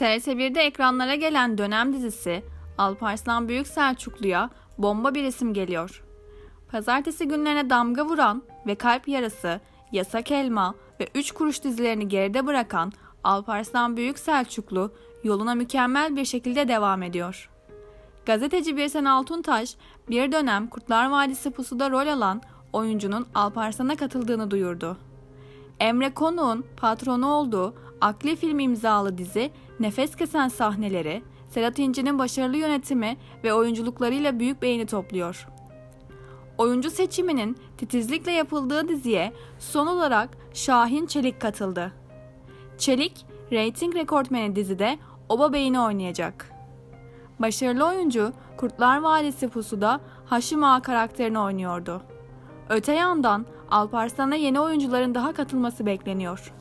TRT1'de ekranlara gelen dönem dizisi Alparslan Büyük Selçuklu'ya bomba bir isim geliyor. Pazartesi günlerine damga vuran ve kalp yarası, yasak elma ve üç kuruş dizilerini geride bırakan Alparslan Büyük Selçuklu yoluna mükemmel bir şekilde devam ediyor. Gazeteci Birsen Altuntaş bir dönem Kurtlar Vadisi pusuda rol alan oyuncunun Alparslan'a katıldığını duyurdu. Emre Konuk'un patronu olduğu Akli Film imzalı dizi nefes kesen sahneleri, Serhat İnci'nin başarılı yönetimi ve oyunculuklarıyla büyük beğeni topluyor. Oyuncu seçiminin titizlikle yapıldığı diziye son olarak Şahin Çelik katıldı. Çelik, reyting rekortmeni dizide Oba Bey'ini oynayacak. Başarılı oyuncu Kurtlar Vadisi Pusu'da Haşim Ağa karakterini oynuyordu. Öte yandan Alparslan'a yeni oyuncuların daha katılması bekleniyor.